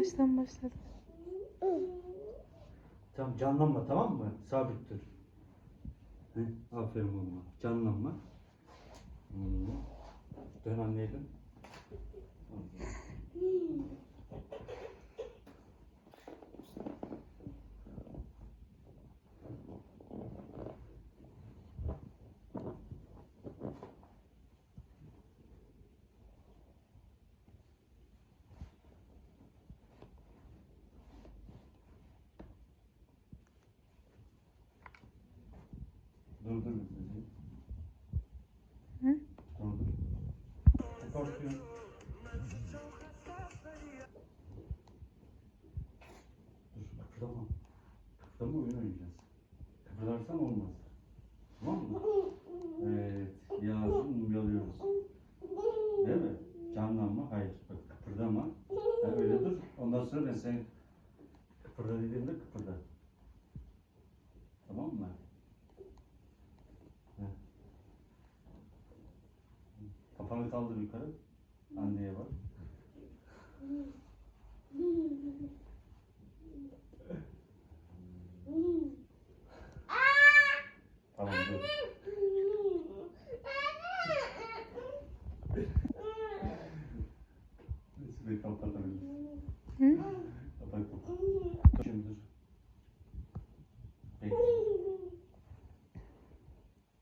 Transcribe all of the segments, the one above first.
Baştan başladı. Tamam canlanma tamam mı? Sabit dur. Heh, aferin oğluma. Canlanma. Hmm. Dön anneye dön. Dur dur. dur. Hı? Dur dur. Ne korkuyorsun? Dur kıpırdama. Kıpırdama oyun oynayacağız. Kıpırdarsan olmaz. Tamam mı? Evet. Yazı mumyalıyoruz. Değil mi? Canlanma. Hayır. Bak kıpırdama. Ha, öyle dur. Ondan sonra ben sen kıpırda dediğimde kıpırda. Tamam mı? Heh. Kafanı kaldır yukarı. Anneye bak. Tamam dur. Şurayı kapatabiliriz. Hı? Kapat kapat. Şimdi dur. Bekle.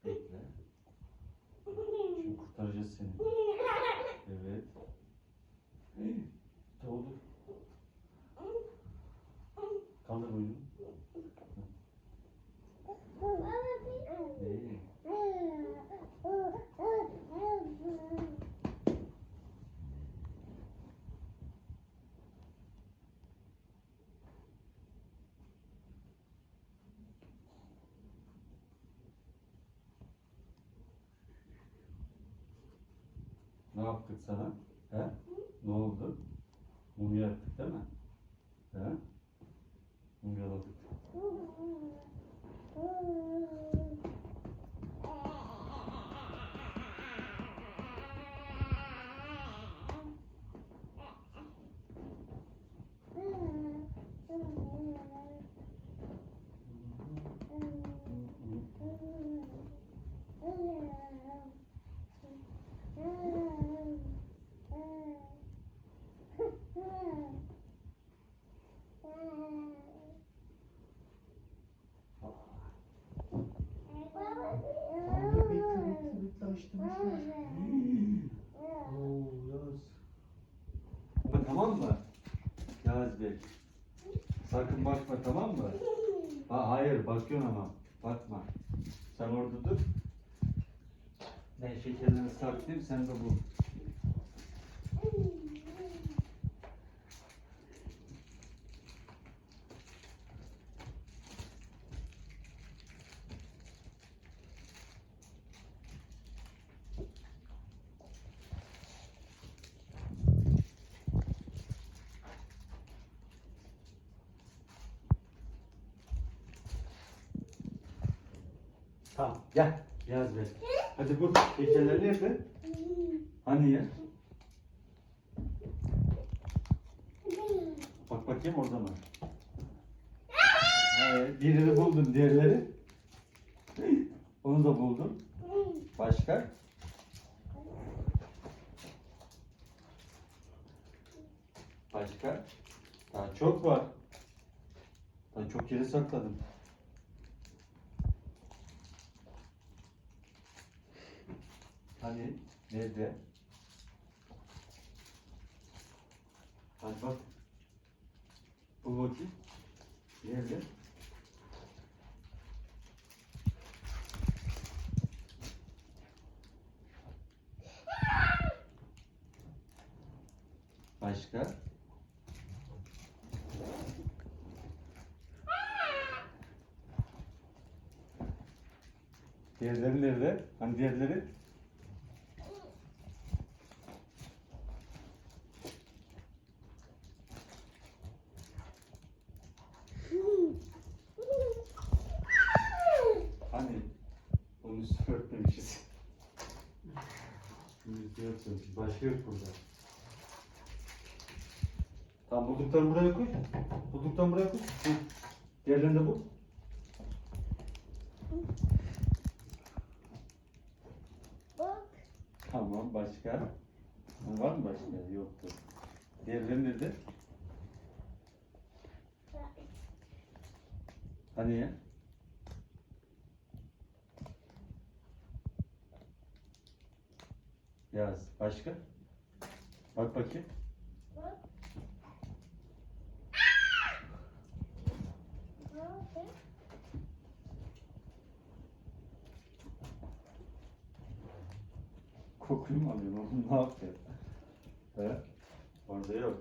Bekle. Şimdi kurtaracağız seni. Evet. Doğdu. Kaldır boyunu. İyi. Ne yaptık sana? He? Ne oldu? Mumya yaptık değil mi? He? Sakın bakma tamam mı? Ha, hayır bakıyorsun ama. Bakma. Sen orada dur. Ben şekerlerini saklayayım sen de bu. Tamam gel. Yaz Bey. Hadi bu şekerleri nerede? Hani ya? Bak bakayım orada mı? Birini buldun diğerleri. Onu da buldum. Başka? Başka? Daha çok var. Daha çok yere sakladım. Hani nerede? Hadi bak. Bu bakayım. Nerede? Başka? Diğerleri nerede? Hani diğerleri? Hani onun üstünü örtmemişiz. Bunun üstünü örtmemişiz. Başka yok burada. Tamam bulduklarını buraya koy. Bulduklarını buraya koy. Hı. Diğerlerini de bul. Bak. Tamam başka? Var mı başka? Yoktu. Diğerleri nerede? Hani ya? Yaz. Başka? Bak bakayım. Kokuyu mu alıyorsun oğlum? Ne yapıyor? He? Orada yok.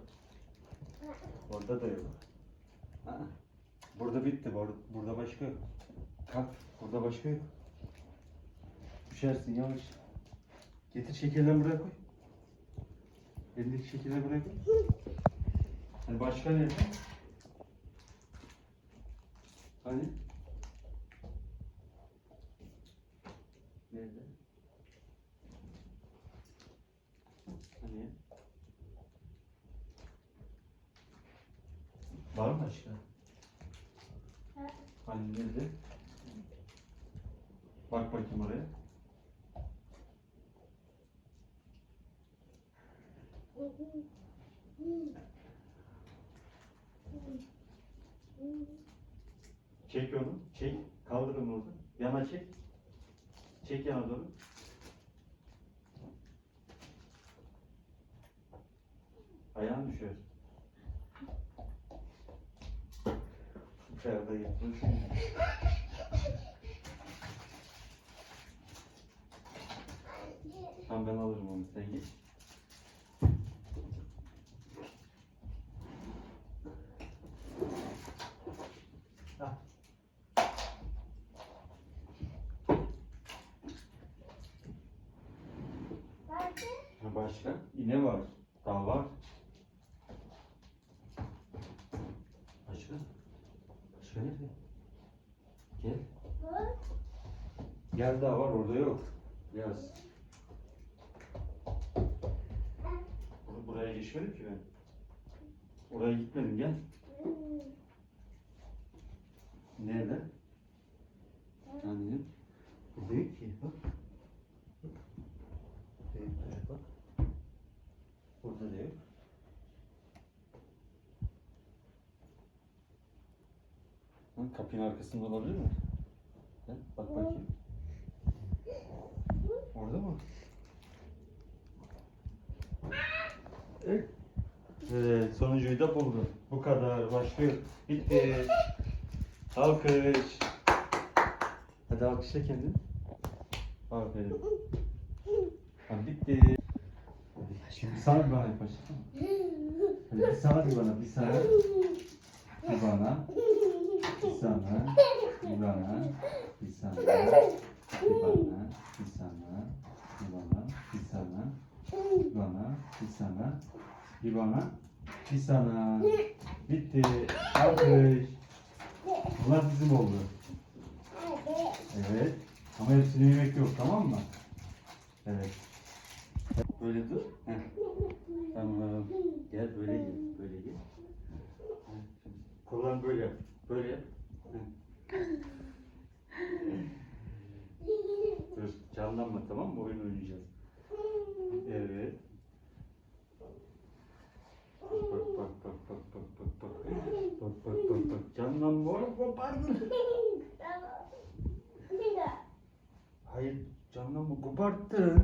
Orada da yok. Ha? Burada bitti. Burada, burada başka yok. Kalk. Burada başka yok. Düşersin yavaş. Getir şekerleri buraya koy. Elindeki şekerleri buraya koy. Hani başka nerede? Hani? Nerede? Hani? Var mı başka? Hani nerede? Bak bakayım oraya. Çek onu. Çek. Kaldır onu orada. Yana çek. Çek yana doğru. Ayağın düşer. İçeride yatmış. Tamam ben alırım onu. Sen geç. Başka? İne var. Daha var. Başka? Başka nerede? Gel. Gel daha var orada yok. Yaz. Bur- Buraya geçmedim ki ben. Oraya gitmedim gel. Nerede? Yani burada yok ki. Bak. Burada yok. Buraya bak. Burada da yok. Ha, kapının arkasında olabilir mi? Gel bak bakayım. Orada mı? Evet. Sonuncuyu da buldum. Bu kadar. Başka yok. Bitti. Alkış. Hadi alkışla kendini. Aferin. Tamam bitti. Hadi şimdi bir bana yapacağım. Hadi bir bir bana, bir sana. Bir bana. Sana. Bir bana. Bir sana. Bir bana. Bir sana. Bir bana. Bir sana. Bir bana. Bir sana. Bir bana. Bir sana. Bitti. Alkış. Bunlar bizim oldu. Evet. Ama hepsini yemek yok tamam mı? Evet. Böyle dur. Heh. Tamam. Gel böyle gel. Böyle gel. Kollarını böyle yap. Böyle yap. Dur. Canlanma tamam mı? Oyun oynayacağız. Evet. Bak bak bak bak bak bak bak. Bak bak bak bak. Canlanma oğlum kopardın. Hayır canlanma koparttın.